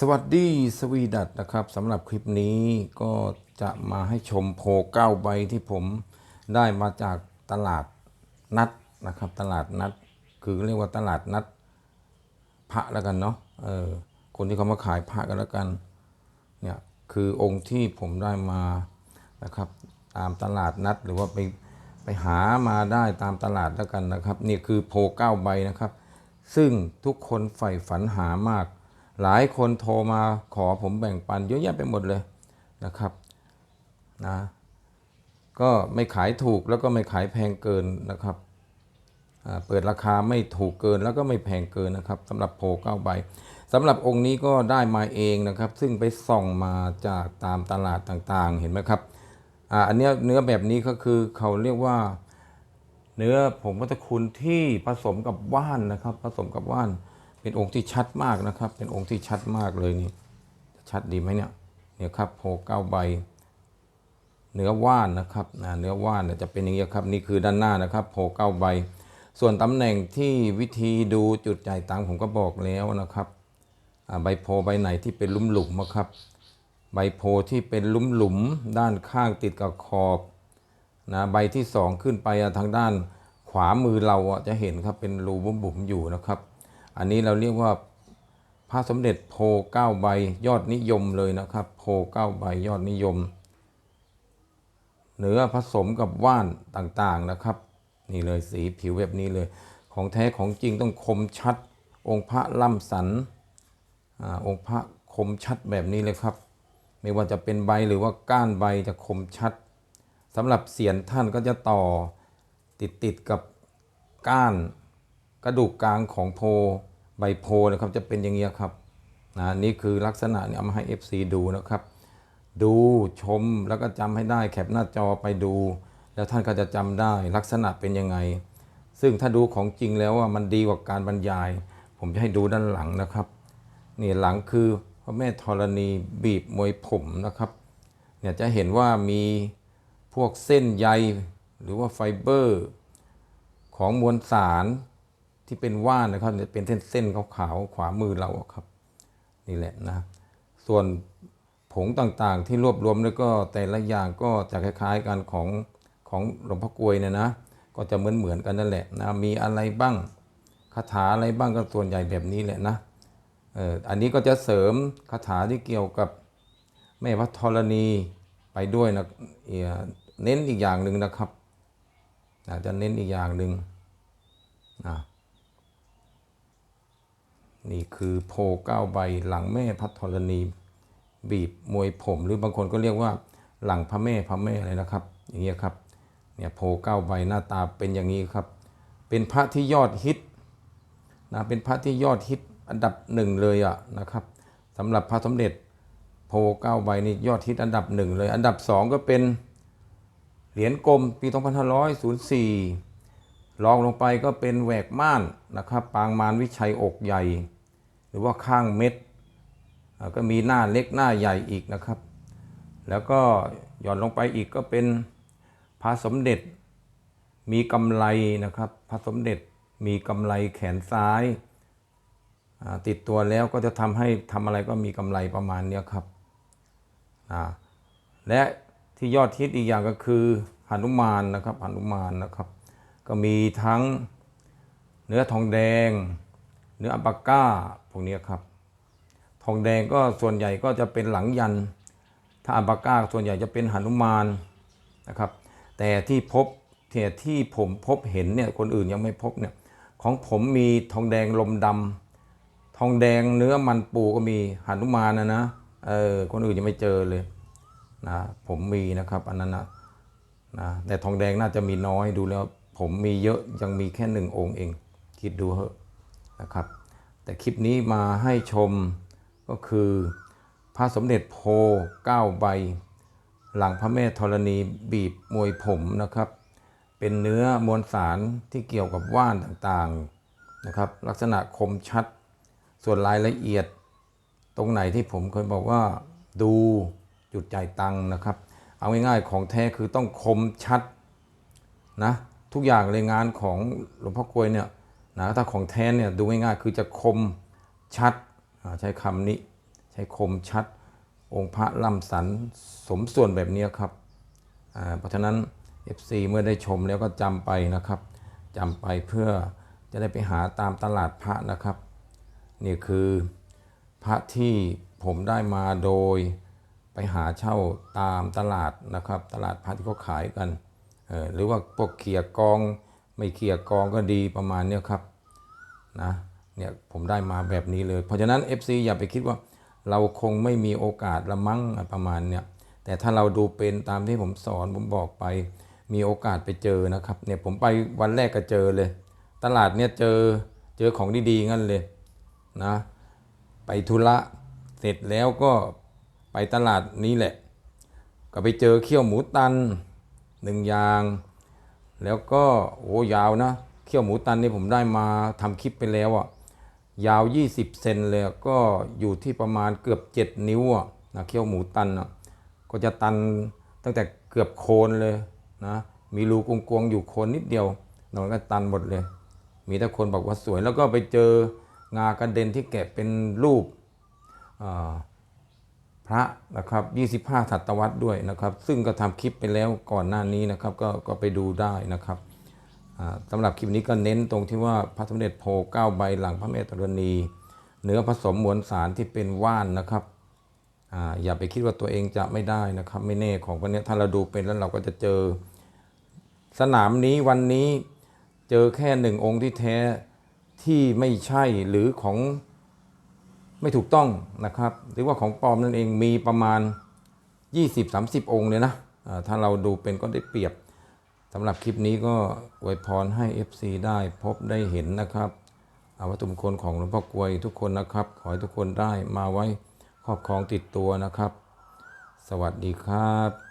สวัสดีสวีดัตนะครับสำหรับคลิปนี้ก็จะมาให้ชมโพเก้าใบที่ผมได้มาจากตลาดนัดนะครับ ตลาดนัด คือเรียกว่าตลาดนัดพระแล้วกันเนาะเออคนที่เขามาขายพระกันแล้วกันเนี่ยคือองค์ที่ผมได้มานะครับตามตลาดนัดหรือว่าไปไปหามาได้ตามตลาดแล้วกันนะครับ นี่คือโพเก้าใบนะครับ ซึ่งทุกคนใฝ่ฝันหามาก หลายคนโทรมาขอผมแบ่งปันเยอะแยะไปหมดเลยนะครับนะก็ไม่ขายถูกแล้วก็ไม่ขายแพงเกินนะครับเปิดราคาไม่ถูกเกินแล้วก็ไม่แพงเกินนะครับสำหรับโพเก้าใบสำหรับองค์นี้ก็ได้มาเองนะครับ ซึ่งไปส่องมาจากตามตลาดต่างๆ เห็นไหมครับอ่าอันเนี้ยเนื้อแบบนี้ก็คือเขาเรียกว่า เนื้อผงวัตคุณที่ผสมกับว่านนะครับ ผสมกับว่าน เป็นองค์ที่ชัดมากนะครับ เป็นองค์ที่ชัดมากเลยนี่ ชัดดีไหมเนี่ย เนี่ยครับโพเก้าใบ เนื้อว่านนะครับนะเนื้อว่านจะเป็นอย่างนี้ครับ นี่คือด้านหน้านะครับโพเก้าใบ ส่วนตำแหน่งที่วิธีดูจุดจ่ายตังผมก็บอกแล้วนะครับใบโพใบไหนที่เป็นหลุมหลุมๆอะครับ ใบโพที่เป็นหลุมหลุมด้านข้างติดกับขอบนะใบที่สองขึ้นไปทางด้านขวามือเราจะเห็นครับเป็นรูบุ๋มๆอยู่นะครับ อันนี้เราเรียกว่าพระสมเด็จโพเก้าใบยอดนิยมเลยนะครับ โพเก้าใบยอดนิยม เนื้อผสมกับว่านต่างๆนะครับ นี่เลยสีผิวแบบนี้เลย ของแท้ของจริงต้องคมชัด องค์พระล่ำสันอองค์พระคมชัดแบบนี้เลยครับ ไม่ว่าจะเป็นใบหรือว่าก้านใบจะคมชัดสำหรับเสียนท่านก็จะต่อติดติดๆกับก้าน กระดูกกลางของโพใบโพนะครับจะเป็นอย่างนี้ยครับนะนี่คือลักษณะเนี่ยเอามาให้ FC ดูนะครับ ดูชมแล้วก็จำให้ได้แคปหน้าจอไปดู แล้วท่านก็จะจำได้ลักษณะเป็นยังไง ซึ่งถ้าดูของจริงแล้วว่ามันดีกว่าการบรรยาย ผมจะให้ดูด้านหลังนะครับนี่หลังคือพระแม่ธรณีบีบมวยผมนะครับเนี่ยจะเห็นว่ามีพวกเส้นใยหรือว่าไฟเบอร์ ของมวลสาร ที่เป็นว่านนะครับเนี่ยเป็นเส้นเส้นๆขาวๆขวามือเราครับ นี่แหละนะ ส่วนผงต่างๆ ที่รวบรวมแล้วก็แต่ละอย่างก็จะคล้ายๆกันของของหลวงพ่อกลวยเนี่ยนะ ก็จะเหมือนเหมือนๆกันนั่นแหละนะมีอะไรบ้างคาถาอะไรบ้างก็ส่วนใหญ่แบบนี้แหละนะเอออันนี้ก็จะเสริมคาถาที่เกี่ยวกับแม่พระธรณีไปด้วยนะเออเน้นอีกอย่างหนึ่งนะครับอาจจะเน้นอีกอย่างหนึ่งนะ นี่คือโพเก้าใบหลังแม่พระธรณีบีบมวยผมหรือบางคนก็เรียกว่าหลังพระแม่พระแม่อะไรนะครับ อย่างเงี้ยครับเนี่ยโพเก้าใบหน้าตาเป็นอย่างนี้ครับ เป็นพระที่ยอดฮิตนะเป็นพระที่ยอดฮิตอันดับหนึ่งเลยอะนะครับสำหรับพระสมเด็จโพเก้าใบนี่ยอดฮิตอันดับหนึ่งเลย อันดับสองก็เป็นเหรียญกลมปี2504รองลงไปก็เป็นแหวกม่านนะครับ ปางมารวิชัยอกใหญ่ หรือว่าข้างเม็ดก็มีหน้าเล็กหน้าใหญ่อีกนะครับ แล้วก็หย่อนลงไปอีกก็เป็นพระสมเด็จ มีกำไลนะครับ พระสมเด็จมีกำไลแขนซ้าย ติดตัวแล้วก็จะทำให้ทำอะไรก็มีกำไรประมาณเนี้ยครับ และที่ยอดฮิตอีกอย่างก็คือหนุมานนะครับหนุมานนะครับ ก็มีทั้งเนื้อทองแดง เนื้ออัปปาก้าพวกนี้ครับ ทองแดงก็ส่วนใหญ่ก็จะเป็นหลังยัน ถ้าอัปปาก้าส่วนใหญ่จะเป็นหนุมานนะครับ แต่ที่พบเที่ที่ผมพบเห็นเนี่ยคนอื่นยังไม่พบเนี่ยของผมมีทองแดงลมดำทองแดงเนื้อมันปูก็มีหนุมานนะนะเออคนอื่นยังไม่เจอเลยนะผมมีนะครับอันนั้นนะนะแต่ทองแดงน่าจะมีน้อยดูแล้ว ผมมีเยอะยังมีแค่หนึ่งองค์เอง คิดดูเถอะ นะครับ แต่คลิปนี้มาให้ชมก็คือพระสมเด็จโพเก้าใบ หลังพระแม่ธรณีบีบมวยผมนะครับ เป็นเนื้อมวลสารที่เกี่ยวกับว่านต่างๆนะครับ ลักษณะคมชัด ส่วนรายละเอียด ตรงไหนที่ผมเคยบอกว่าดูจุดจ่ายตังนะครับ เอาง่ายๆของแท้คือต้องคมชัดนะทุกอย่างเลยงานของหลวงพ่อกลวยเนี่ย นะถ้าของแท้เนี่ยดูง่ายๆคือจะคมชัดใช้คำนี้ ใช้คมชัดองค์พระล่ำสันสมส่วนแบบนี้ครับเพราะฉะนั้น FC เมื่อได้ชมแล้วก็จำไปนะครับจำไปเพื่อจะได้ไปหาตามตลาดพระนะครับ นี่คือพระที่ผมได้มาโดยไปหาเช่าตามตลาดนะครับ ตลาดพระที่เขาขายกัน หรือว่าพวกเขียกอง ไม่เขียกองก็ดีประมาณนี้ครับนะเนี่ยผมได้มาแบบนี้เลย เพราะฉะนั้น FC อย่าไปคิดว่าเราคงไม่มีโอกาสละมั้งประมาณเนี้ยแต่ถ้าเราดูเป็นตามที่ผมสอนผมบอกไป มีโอกาสไปเจอนะครับเนี่ยผมไปวันแรกก็เจอเลย ตลาดเนี่ยเจอเจอของดีๆงั้นเลยนะไปธุระเสร็จแล้วก็ไปตลาดนี้แหละ ก็ไปเจอเขี้ยวหมูตันหนึ่งอย่าง แล้วก็โอ้ยาวนะเขี้ยวหมูตันนี่ผมได้มาทำคลิปไปแล้วอะยาว 20 เซนเลยก็อยู่ที่ประมาณเกือบ 7 นิ้วอะนะเขี้ยวหมูตันอะก็จะตันตั้งแต่เกือบโคนเลยนะมีรูกวงๆอยู่โคนนิดเดียวนอกนั้นก็ตันหมดเลย มีแต่คนบอกว่าสวยแล้วก็ไปเจองากระเด็นที่แกะเป็นรูปอ่า พระนะครับ25ศตวรรษด้วยนะครับ ซึ่งก็ทำคลิปไปแล้วก่อนหน้านี้นะครับก็ก็ไปดูได้นะครับอ่าสำหรับคลิปนี้ก็เน้นตรงที่ว่าพระสมเด็จโพเก้าใบหลังพระเมตตรณีเนื้อผสมมวลสารที่เป็นว่านนะครับออย่าไปคิดว่าตัวเองจะไม่ได้นะครับ ไม่แน่ของวันนี้ถ้าเราดูเป็นแล้วเราก็จะเจอ สนามนี้วันนี้เจอแค่หนึ่งองค์ที่แท้ที่ไม่ใช่หรือของ ไม่ถูกต้องนะครับ หรือว่าของปลอมนั่นเองมีประมาณ 20-30 องค์เลยนะถ้าเราดูเป็นก็ได้เปรียบสำหรับคลิปนี้ก็อวยพรให้ FC ได้พบได้เห็นนะครับอาวัตถุมงคลของหลวงพ่อกลวยทุกคนนะครับ ขอให้ทุกคนได้มาไว้ครอบครองติดตัวนะครับ สวัสดีครับ